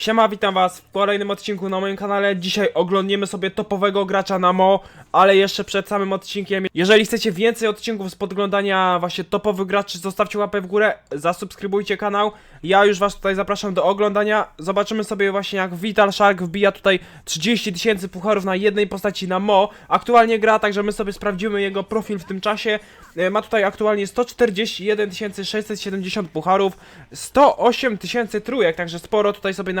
Siema, witam was w kolejnym odcinku na moim kanale. Dzisiaj oglądniemy sobie topowego gracza na Mo, ale jeszcze przed samym odcinkiem. Jeżeli chcecie więcej odcinków z podglądania właśnie topowych graczy, zostawcie łapę w górę, zasubskrybujcie kanał. Ja już was tutaj zapraszam do oglądania. Zobaczymy sobie właśnie jak Vital Shark wbija tutaj 30 tysięcy pucharów na jednej postaci na Mo. Aktualnie gra, także my sobie sprawdzimy jego profil w tym czasie. E, Ma tutaj aktualnie 141 670 pucharów, 108 tysięcy trójek, także sporo tutaj sobie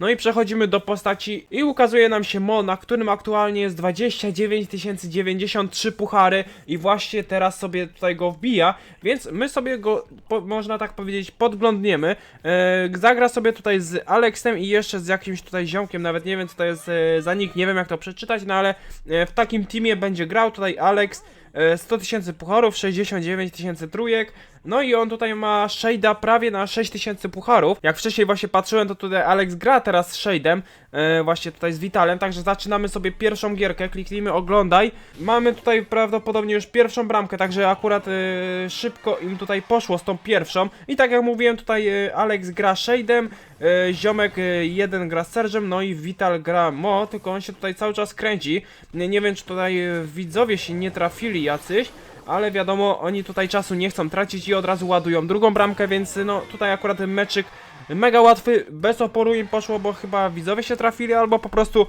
No i przechodzimy do postaci i ukazuje nam się Mo, na którym aktualnie jest 29 093 puchary i właśnie teraz sobie tutaj go wbija, więc my sobie go, po, można tak powiedzieć, podglądniemy. E, zagra sobie tutaj z Alexem i jeszcze z jakimś tutaj ziomkiem, nawet nie wiem co to jest e, za nick, nie wiem jak to przeczytać, no ale e, w takim teamie będzie grał tutaj Alex. E, 100 tysięcy pucharów, 69 tysięcy trójek, no i on tutaj ma shade'a prawie na 6 tysięcy pucharów. Jak wcześniej właśnie patrzyłem, to tutaj Alex gra teraz z shade'em, e, właśnie tutaj z Vitalem, także zaczynamy sobie pierwszą gierkę, kliknijmy oglądaj. Mamy tutaj prawdopodobnie już pierwszą bramkę, także akurat e, szybko im tutaj poszło z tą pierwszą. I tak jak mówiłem, tutaj e, Alex gra shade'em, ziomek jeden gra z Sergem, no i Vital gra Mo, tylko on się tutaj cały czas kręci. Nie, nie wiem, czy tutaj widzowie się nie trafili jacyś, ale wiadomo, oni tutaj czasu nie chcą tracić i od razu ładują drugą bramkę, więc no tutaj akurat meczyk mega łatwy, bez oporu im poszło, bo chyba widzowie się trafili, albo po prostu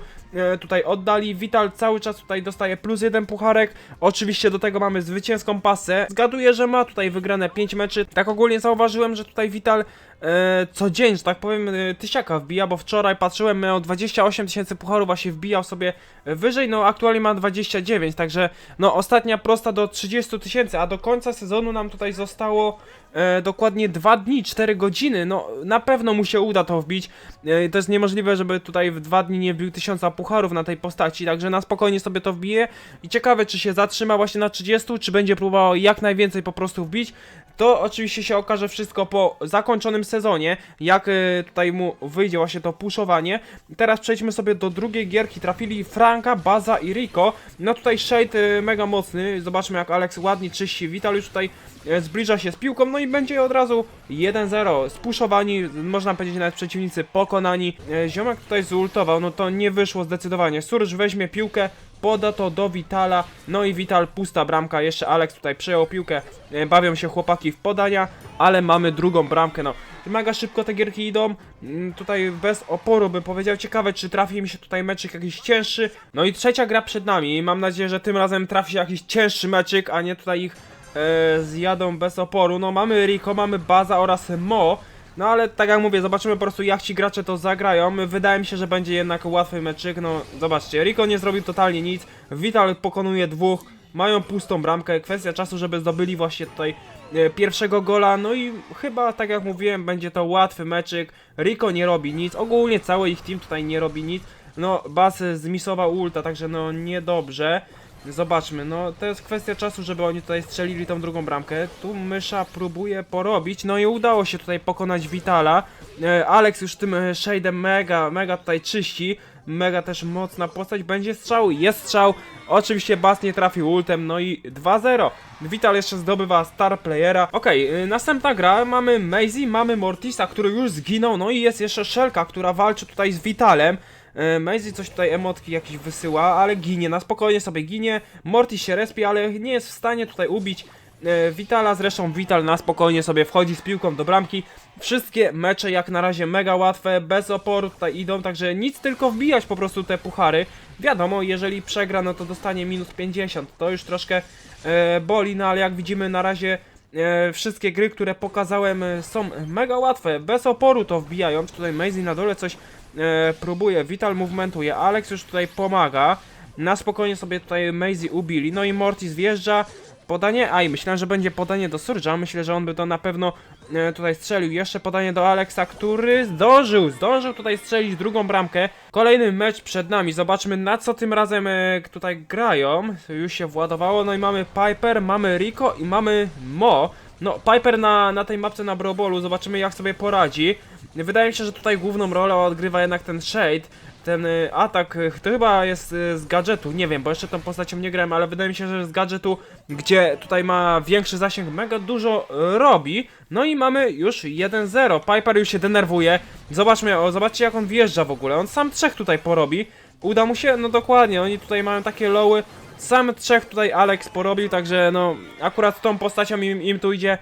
tutaj oddali. Vital cały czas tutaj dostaje plus jeden pucharek, oczywiście do tego mamy zwycięską pasę. Zgaduję, że ma tutaj wygrane 5 meczy. Tak ogólnie zauważyłem, że tutaj Vital e, co dzień, że tak powiem, e, tysiaka wbija, bo wczoraj patrzyłem, miał 28 tysięcy pucharów, a się wbijał sobie wyżej, no aktualnie ma 29, także no ostatnia prosta do 30 tysięcy, a do końca sezonu nam tutaj zostało e, dokładnie 2 dni, 4 godziny, no na pewno mu się uda to wbić, e, to jest niemożliwe, żeby tutaj w 2 dni nie wbił 1000 pucharów na tej postaci, także na spokojnie sobie to wbije. I ciekawe czy się zatrzyma właśnie na 30, czy będzie próbował jak najwięcej po prostu wbić, to oczywiście się okaże wszystko po zakończonym sezonie, jak e, tutaj mu wyjdzie właśnie to puszowanie. Teraz przejdźmy sobie do drugiej gierki. Trafili Franka, Baza i Rico. No tutaj Shade e, mega mocny. Zobaczmy jak Alex ładnie czyści. Vital już tutaj e, zbliża się z piłką, no i będzie od razu 1-0. Spuszowani, można powiedzieć nawet przeciwnicy pokonani. Ziomek tutaj zultował, no to nie wyszło zdecydowanie. Surge weźmie piłkę, poda to do Vitala, no i Vital pusta bramka, jeszcze Alex tutaj przejął piłkę, e, bawią się chłopaki w podania, ale mamy drugą bramkę, no. Mega szybko te gierki idą, Mm, tutaj bez oporu bym powiedział, ciekawe czy trafi mi się tutaj meczyk jakiś cięższy, no i trzecia gra przed nami, mam nadzieję, że tym razem trafi się jakiś cięższy meczyk, a nie tutaj ich e, zjadą bez oporu, no mamy Rico, mamy Baza oraz Mo, no ale tak jak mówię, zobaczymy po prostu jak ci gracze to zagrają. Wydaje mi się, że będzie jednak łatwy meczyk. No zobaczcie, Rico nie zrobił totalnie nic. Vital pokonuje dwóch. Mają pustą bramkę. Kwestia czasu, żeby zdobyli właśnie tutaj e, pierwszego gola. No i chyba tak jak mówiłem, będzie to łatwy meczyk. Rico nie robi nic. Ogólnie cały ich team tutaj nie robi nic. No, Bas zmisował ulta, także no niedobrze. Zobaczmy, no to jest kwestia czasu, żeby oni tutaj strzelili tą drugą bramkę. Tu mysza próbuje porobić, no i udało się tutaj pokonać Vitala. E, Alex już tym e, shade'em mega, mega tutaj czyści. Mega też mocna postać, będzie strzał, jest strzał. Oczywiście Bas nie trafił ultem, no i 2-0. Vital jeszcze zdobywa star playera. Okej, y, następna gra, mamy Maisie, mamy Mortisa, który już zginął, no i jest jeszcze Shelka, która walczy tutaj z Vitalem. E, Maisie coś tutaj emotki jakieś wysyła, ale ginie, na spokojnie sobie ginie. Mortis się respi, ale nie jest w stanie tutaj ubić e, Vitala, zresztą Vital na spokojnie sobie wchodzi z piłką do bramki. Wszystkie mecze jak na razie mega łatwe, bez oporu tutaj idą, także nic tylko wbijać po prostu te puchary. Wiadomo, jeżeli przegra, no to dostanie minus 50, to już troszkę e, boli, no ale jak widzimy na razie e, wszystkie gry, które pokazałem e, są mega łatwe, bez oporu to wbijając. Tutaj Maisie na dole coś e, próbuje, Vital movementuje, Alex już tutaj pomaga. Na spokojnie sobie tutaj Maisie ubili, no i Mortis wjeżdża. Podanie, aj, myślałem, że będzie podanie do Surge'a, myślę, że on by to na pewno e, tutaj strzelił. Jeszcze podanie do Alexa, który zdążył, zdążył tutaj strzelić drugą bramkę. Kolejny mecz przed nami, zobaczmy na co tym razem e, tutaj grają. Już się władowało, no i mamy Piper, mamy Rico i mamy Mo. No, Piper na, na tej mapce na Brobolu, zobaczymy jak sobie poradzi. Wydaje mi się, że tutaj główną rolę odgrywa jednak ten Shade, ten y, atak, y, to chyba jest y, z gadżetu, nie wiem, bo jeszcze tą postacią nie grałem, ale wydaje mi się, że z gadżetu, gdzie tutaj ma większy zasięg, mega dużo robi. No i mamy już 1-0, Piper już się denerwuje, zobaczmy, o, zobaczcie jak on wjeżdża w ogóle, on sam trzech tutaj porobi. Uda mu się? No dokładnie, oni tutaj mają takie lowy, sam trzech tutaj Alex porobił, także no, akurat tą postacią im, im tu idzie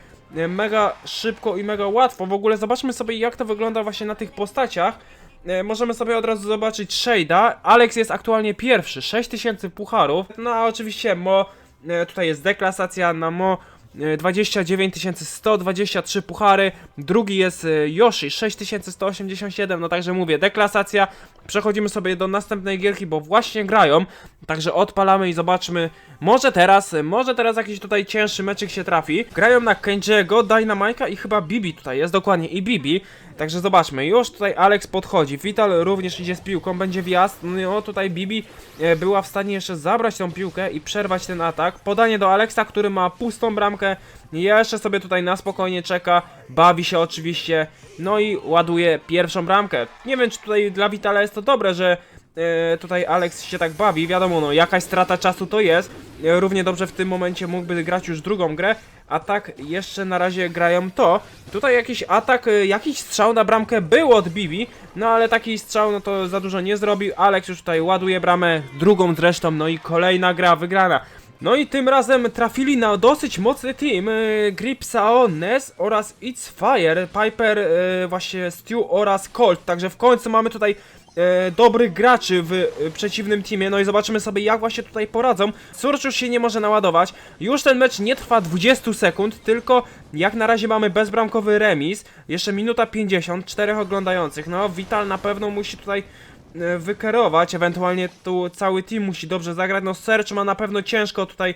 mega szybko i mega łatwo. W ogóle zobaczmy sobie jak to wygląda właśnie na tych postaciach. E, Możemy sobie od razu zobaczyć Shade'a. Alex jest aktualnie pierwszy, 6000 pucharów. No a oczywiście Mo, e, tutaj jest deklasacja na Mo. e, 29 123 puchary, drugi jest e, Yoshi 6187, no także mówię, deklasacja, przechodzimy sobie do następnej gierki, bo właśnie grają, także odpalamy i zobaczmy, może teraz, może teraz jakiś tutaj cięższy meczyk się trafi, grają na Kenji'ego, Dynamike'a i chyba Bibi tutaj jest, dokładnie, i Bibi, także zobaczmy, już tutaj Alex podchodzi, Vital również idzie z piłką, będzie wjazd, no tutaj Bibi e, była w stanie jeszcze zabrać tą piłkę i przerwać ten atak, podanie do Alexa, który ma pustą bramkę, jeszcze sobie tutaj na spokojnie czeka, bawi się oczywiście, no i ładuje pierwszą bramkę. Nie wiem, czy tutaj dla Vitala jest to dobre, że e, tutaj Alex się tak bawi, wiadomo, no jakaś strata czasu to jest. E, równie dobrze w tym momencie mógłby grać już drugą grę, a tak jeszcze na razie grają to. Tutaj jakiś atak, e, jakiś strzał na bramkę był od Bibi, no ale taki strzał no to za dużo nie zrobił. Alex już tutaj ładuje bramę, drugą zresztą, no i kolejna gra wygrana. No i tym razem trafili na dosyć mocny team yy, Gripsao, Ness oraz It's Fire, Piper, yy, właśnie Stu oraz Colt, także w końcu mamy tutaj e, dobrych graczy w e, przeciwnym teamie, no i zobaczymy sobie jak właśnie tutaj poradzą. Surge już się nie może naładować, już ten mecz nie trwa 20 sekund, tylko jak na razie mamy bezbramkowy remis, jeszcze minuta 50, czterech oglądających, no Vital na pewno musi tutaj e, wykerować, ewentualnie tu cały team musi dobrze zagrać, no Serge ma na pewno ciężko tutaj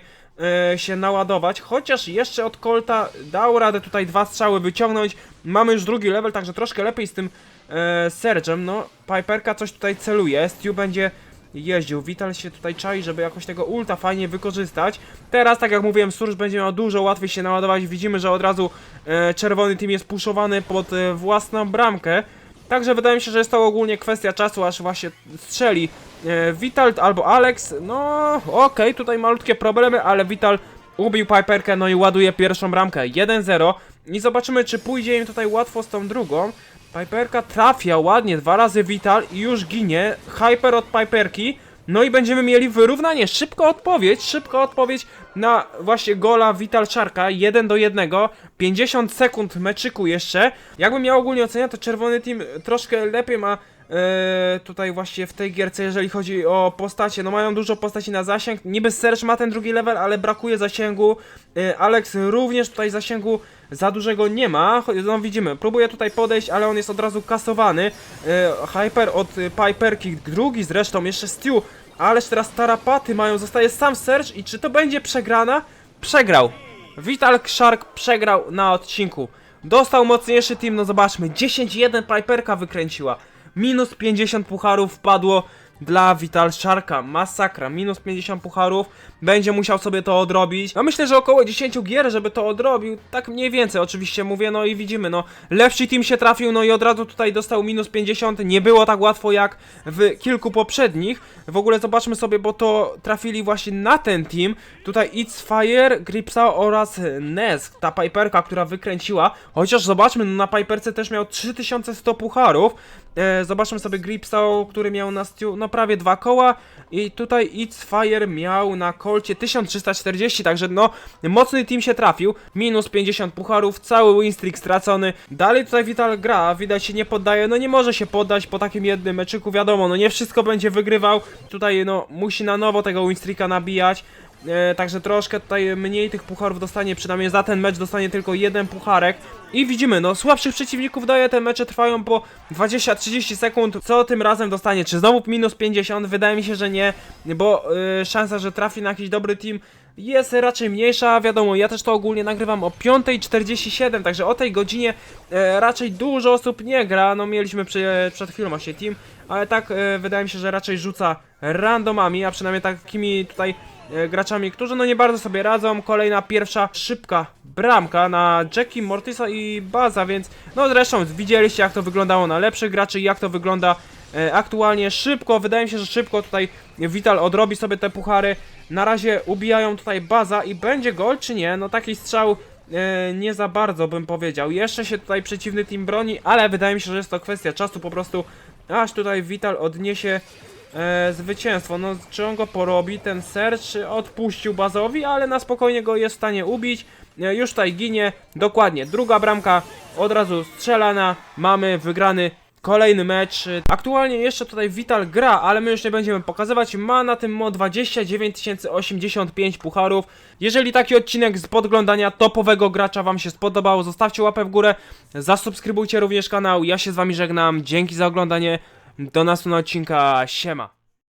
e, się naładować, chociaż jeszcze od Colta dał radę tutaj dwa strzały wyciągnąć, mamy już drugi level, także troszkę lepiej z tym e, no Piperka coś tutaj celuje, Stu będzie jeździł, Vital się tutaj czai, żeby jakoś tego ulta fajnie wykorzystać, teraz tak jak mówiłem, Surge będzie miał dużo łatwiej się naładować, widzimy, że od razu e, czerwony team jest puszowany pod e, własną bramkę, Także wydaje mi się, że jest to ogólnie kwestia czasu, aż właśnie strzeli e, Vital albo Alex. No, okej, tutaj malutkie problemy, ale Vital ubił Piperkę, no i ładuje pierwszą bramkę 1-0. I zobaczymy, czy pójdzie im tutaj łatwo z tą drugą. Piperka trafia ładnie, dwa razy Vital i już ginie. Hyper od Piperki. No i będziemy mieli wyrównanie. Szybko odpowiedź, szybko odpowiedź na właśnie gola Vital Czarka. 1 do 1. 50 sekund meczyku jeszcze. Jakbym miał ogólnie oceniać, to czerwony team troszkę lepiej ma e, tutaj właśnie w tej gierce, jeżeli chodzi o postacie. No mają dużo postaci na zasięg. Niby Serge ma ten drugi level, ale brakuje zasięgu. E, Alex również tutaj zasięgu za dużego nie ma. No widzimy, próbuje tutaj podejść, ale on jest od razu kasowany. E, Hyper od Piperki, drugi zresztą, jeszcze Stu. Ależ teraz tarapaty mają, zostaje sam Serge i czy to będzie przegrana? Przegrał. Vital Shark przegrał na odcinku. Dostał mocniejszy team, no zobaczmy, 10-1 Piperka wykręciła. Minus 50 pucharów wpadło dla Vital Sharka. Masakra, minus 50 pucharów. Będzie musiał sobie to odrobić. No myślę, że około 10 gier, żeby to odrobił. Tak mniej więcej, oczywiście mówię, no i widzimy, no. Lepszy team się trafił, no i od razu tutaj dostał minus 50. Nie było tak łatwo jak w kilku poprzednich. W ogóle zobaczmy sobie, bo to trafili właśnie na ten team. Tutaj It's Fire, Gripsa oraz Nesk, ta Piperka, która wykręciła. Chociaż zobaczmy, no na Piperce też miał 3100 pucharów. E, zobaczmy sobie Gripsał, który miał na Stu, no prawie dwa koła. I tutaj It's Fire miał na kolcie 1340, także no mocny team się trafił. Minus 50 pucharów, cały win streak stracony. Dalej tutaj Vital gra, widać się nie poddaje, no nie może się poddać po takim jednym meczyku, wiadomo, no nie wszystko będzie wygrywał. Tutaj no musi na nowo tego win streaka nabijać. E, także troszkę tutaj mniej tych pucharów dostanie, przynajmniej za ten mecz dostanie tylko jeden pucharek. I widzimy, no słabszych przeciwników daje, te mecze trwają po 20-30 sekund. Co tym razem dostanie? Czy znowu minus 50? Wydaje mi się, że nie, bo y, szansa, że trafi na jakiś dobry team jest raczej mniejsza, wiadomo, ja też to ogólnie nagrywam o 5.47, także o tej godzinie e, raczej dużo osób nie gra, no mieliśmy przy, przed chwilą właśnie team, ale tak e, wydaje mi się, że raczej rzuca randomami, a przynajmniej takimi tutaj e, graczami, którzy no nie bardzo sobie radzą. Kolejna pierwsza szybka bramka na Jackie, Mortisa i Baza, więc no zresztą widzieliście jak to wyglądało na lepszych graczy, jak to wygląda e, aktualnie szybko, wydaje mi się, że szybko tutaj Vital odrobi sobie te puchary. Na razie ubijają tutaj baza i będzie gol czy nie? No taki strzał e, nie za bardzo bym powiedział. Jeszcze się tutaj przeciwny team broni, ale wydaje mi się, że jest to kwestia czasu po prostu, aż tutaj Vital odniesie e, zwycięstwo. No, czy on go porobi, ten ser, czy odpuścił bazowi, ale na spokojnie go jest w stanie ubić. E, już tutaj ginie, dokładnie, druga bramka, od razu strzelana, mamy wygrany kolejny mecz. Aktualnie jeszcze tutaj Vital gra, ale my już nie będziemy pokazywać. Ma na tym mo 29 085 pucharów. Jeżeli taki odcinek z podglądania topowego gracza Wam się spodobał, zostawcie łapę w górę, zasubskrybujcie również kanał. Ja się z Wami żegnam, dzięki za oglądanie. Do następnego odcinka, siema.